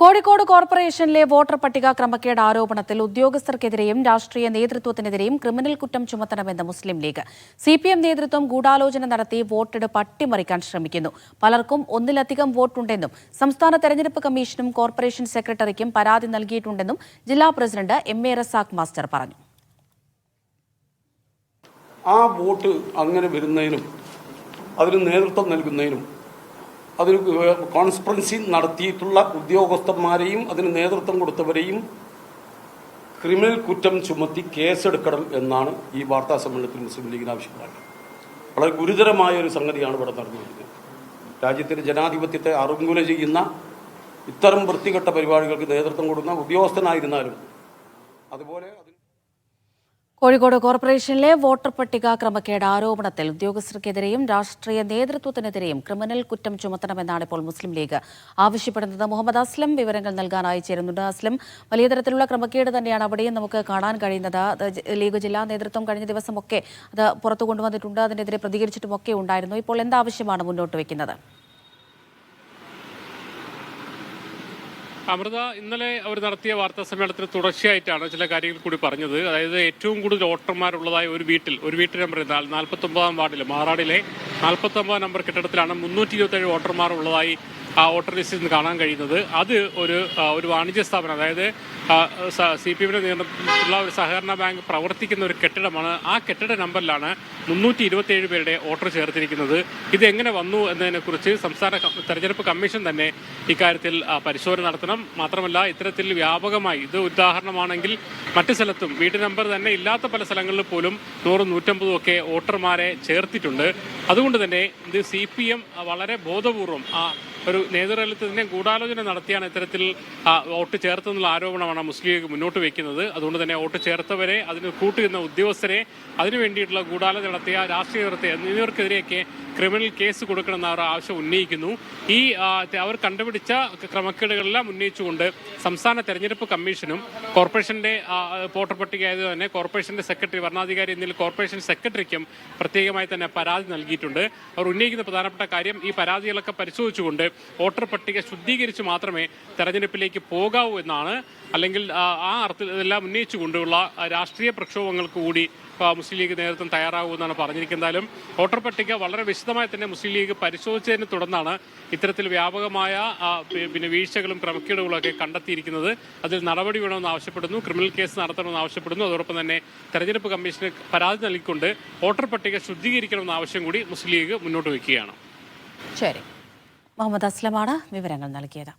കോഴിക്കോട് കോർപ്പറേഷനിലെ വോട്ടർ പട്ടിക ക്രമക്കേട് ആരോപണത്തിൽ ഉദ്യോഗസ്ഥർക്കെതിരെയും രാഷ്ട്രീയ നേതൃത്വത്തിനെതിരെയും ക്രിമിനൽ കുറ്റം ചുമത്തണമെന്ന് Muslim League. C P M നേതൃത്വം ഗൂഢാലോചന നടത്തി വോട്ടെടുപ്പ് അട്ടിമറിക്കാൻ ശ്രമിക്കുന്നു. പലർക്കും ഒന്നിലധികം വോട്ടുണ്ടെന്നും സംസ്ഥാന തെരഞ്ഞെടുപ്പ് കമ്മീഷനും കോർപ്പറേഷൻ സെക്രട്ടറിക്കും പരാതി നൽകിയിട്ടുണ്ടെന്നും ജില്ലാ president M A Razak master പറഞ്ഞു. ആ വോട്ട് അങ്ങനെ വരുന്നതിനും അതിന് നേതൃത്വം നൽകുന്നതിനും അതിന് കോൺസ്പറൻസി നടത്തിയിട്ടുള്ള ഉദ്യോഗസ്ഥന്മാരെയും അതിന് നേതൃത്വം കൊടുത്തവരെയും ക്രിമിനൽ കുറ്റം ചുമത്തി കേസെടുക്കണം എന്നാണ് ഈ വാർത്താ സമ്മേളനത്തിൽ മുസ്ലിം ലീഗിന് ആവശ്യപ്പെട്ടത് വളരെ ഗുരുതരമായ ഒരു സംഗതിയാണ് ഇവിടെ നടന്നുകൊണ്ടിരിക്കുന്നത്. രാജ്യത്തിന്റെ ജനാധിപത്യത്തെ അറുങ്കുല ചെയ്യുന്ന ഇത്തരം വൃത്തികെട്ട പരിപാടികൾക്ക് നേതൃത്വം കൊടുക്കുന്ന ഉദ്യോഗസ്ഥനായിരുന്നാലും അതുപോലെ കോഴിക്കോട് കോർപ്പറേഷനിലെ വോട്ടർ പട്ടിക ക്രമക്കേട് ആരോപണത്തിൽ ഉദ്യോഗസ്ഥർക്കെതിരെയും രാഷ്ട്രീയ നേതൃത്വത്തിനെതിരെയും ക്രിമിനൽ കുറ്റം ചുമത്തണമെന്നാണ് ഇപ്പോൾ മുസ്ലിം ലീഗ് ആവശ്യപ്പെടുന്നത്. മുഹമ്മദ് അസ്ലം വിവരങ്ങൾ നൽകാനായി ചേരുന്നുണ്ട്. അസ്ലം വലിയ തരത്തിലുള്ള ക്രമക്കേട് തന്നെയാണ് അവിടെയും നമുക്ക് കാണാൻ കഴിയുന്നത്. ലീഗ് ജില്ലാ നേതൃത്വം കഴിഞ്ഞ ദിവസമൊക്കെ അത് പുറത്തു കൊണ്ടുവന്നിട്ടുണ്ട്. അതിനെതിരെ പ്രതികരിച്ചിട്ടുമൊക്കെ ഉണ്ടായിരുന്നു. ഇപ്പോൾ എന്താവശ്യമാണ് മുന്നോട്ട് വെക്കുന്നത് അമൃത ഇന്നലെ അവർ നടത്തിയ വാർത്താ സമ്മേളനത്തിൽ തുടർച്ചയായിട്ടാണ് ചില കാര്യങ്ങൾ കൂടി പറഞ്ഞത്. അതായത് ഏറ്റവും കൂടുതൽ വോട്ടർമാരുള്ളതായ ഒരു വീട്ടിൽ ഒരു വീട്ടിൽ നമ്പർ നാൽപ്പത്തി ഒമ്പതാം വാർഡിൽ മാറാടിലെ നാൽപ്പത്തി ഒമ്പതാം നമ്പർ കെട്ടിടത്തിലാണ് മുന്നൂറ്റി ഇരുപത്തേഴ് വോട്ടർമാർ ഉള്ളതായി വോട്ടർ ലിസ്റ്റിൽ നിന്ന് കാണാൻ കഴിയുന്നത്. അത് ഒരു ഒരു വാണിജ്യ സ്ഥാപനം അതായത് സി പി എമ്മിന്റെ നേതൃത്വത്തിലുള്ള ഒരു സഹകരണ ബാങ്ക് പ്രവർത്തിക്കുന്ന ഒരു കെട്ടിടമാണ്. ആ കെട്ടിട നമ്പറിലാണ് മുന്നൂറ്റി ഇരുപത്തിയേഴ് പേരുടെ വോട്ടർ ചേർത്തിരിക്കുന്നത്. ഇത് എങ്ങനെ വന്നു എന്നതിനെക്കുറിച്ച് സംസ്ഥാന തെരഞ്ഞെടുപ്പ് കമ്മീഷൻ തന്നെ ഇക്കാര്യത്തിൽ പരിശോധന നടത്തണം. മാത്രമല്ല ഇത്തരത്തിൽ വ്യാപകമായി ഇത് ഉദാഹരണമാണെങ്കിൽ മറ്റു സ്ഥലത്തും വീട്ടു നമ്പർ തന്നെ ഇല്ലാത്ത പല സ്ഥലങ്ങളിൽ പോലും നൂറും നൂറ്റമ്പതും ഒക്കെ വോട്ടർമാരെ ചേർത്തിട്ടുണ്ട്. അതുകൊണ്ട് തന്നെ ഇത് സി വളരെ ബോധപൂർവം ആ ഒരു നേതൃത്വത്തിന്റെ ഗൂഢാലോചന നടത്തിയാണ് ഇത്തരത്തിൽ വോട്ട് ചേർത്തെന്നുള്ള ആരോപണമാണ് മുസ്ലിം ലീഗ് മുന്നോട്ട് വെക്കുന്നത്. അതുകൊണ്ട് തന്നെ വോട്ട് ചേർത്തവരെ അതിന് കൂട്ടുന്ന ഉദ്യോഗസ്ഥരെ അതിനു വേണ്ടിയിട്ടുള്ള ഗൂഢാലോചന നടത്തിയ രാഷ്ട്രീയ നേതൃത്വം എന്നിവർക്കെതിരെയൊക്കെ ക്രിമിനൽ കേസ് കൊടുക്കണമെന്ന അവർ ആവശ്യം ഉന്നയിക്കുന്നു. ഈ അവർ കണ്ടുപിടിച്ച ക്രമക്കേടുകളെല്ലാം ഉന്നയിച്ചുകൊണ്ട് സംസ്ഥാന തെരഞ്ഞെടുപ്പ് കമ്മീഷനും കോർപ്പറേഷന്റെ വോട്ടർ പട്ടിക ആയത് തന്നെ കോർപ്പറേഷന്റെ സെക്രട്ടറി ഭരണാധികാരി എന്നിൽ കോർപ്പറേഷൻ സെക്രട്ടറിക്കും പ്രത്യേകമായി തന്നെ പരാതി നൽകിയിട്ടുണ്ട്. അവർ ഉന്നയിക്കുന്ന പ്രധാനപ്പെട്ട കാര്യം ഈ പരാതികളൊക്കെ പരിശോധിച്ചുകൊണ്ട് വോട്ടർ പട്ടിക ശുദ്ധീകരിച്ച് മാത്രമേ തെരഞ്ഞെടുപ്പിലേക്ക് പോകാവൂ എന്നാണ്. അല്ലെങ്കിൽ ആ, അർത്ഥത്തിൽ ഇതെല്ലാം ഉന്നയിച്ചുകൊണ്ടുള്ള രാഷ്ട്രീയ പ്രക്ഷോഭങ്ങൾക്ക് കൂടി മുസ്ലിം ലീഗ് നേതൃത്വം തയ്യാറാകുമെന്നാണ് പറഞ്ഞിരിക്കുന്നതും. വോട്ടർ പട്ടിക വളരെ വിശദമായി തന്നെ മുസ്ലിം ലീഗ് പരിശോധിച്ചതിനെ തുടർന്നാണ് ഇത്തരത്തിൽ വ്യാപകമായ പിന്നെ വീഴ്ചകളും ക്രമക്കേടുകളും ഒക്കെ കണ്ടെത്തിയിരിക്കുന്നത്. അതിൽ നടപടി വേണമെന്ന് ആവശ്യപ്പെടുന്നു. ക്രിമിനൽ കേസ് നടത്തണമെന്ന് ആവശ്യപ്പെടുന്നു. അതോടൊപ്പം തന്നെ തെരഞ്ഞെടുപ്പ് കമ്മീഷന് പരാതി നൽകിക്കൊണ്ട് വോട്ടർ പട്ടിക ശുദ്ധീകരിക്കണമെന്ന ആവശ്യം കൂടി മുസ്ലിം ലീഗ് മുന്നോട്ട് വയ്ക്കുകയാണ്. ശരി. മുഹമ്മദ് അസ്ലമാണ് വിവരങ്ങൾ നൽകിയത്.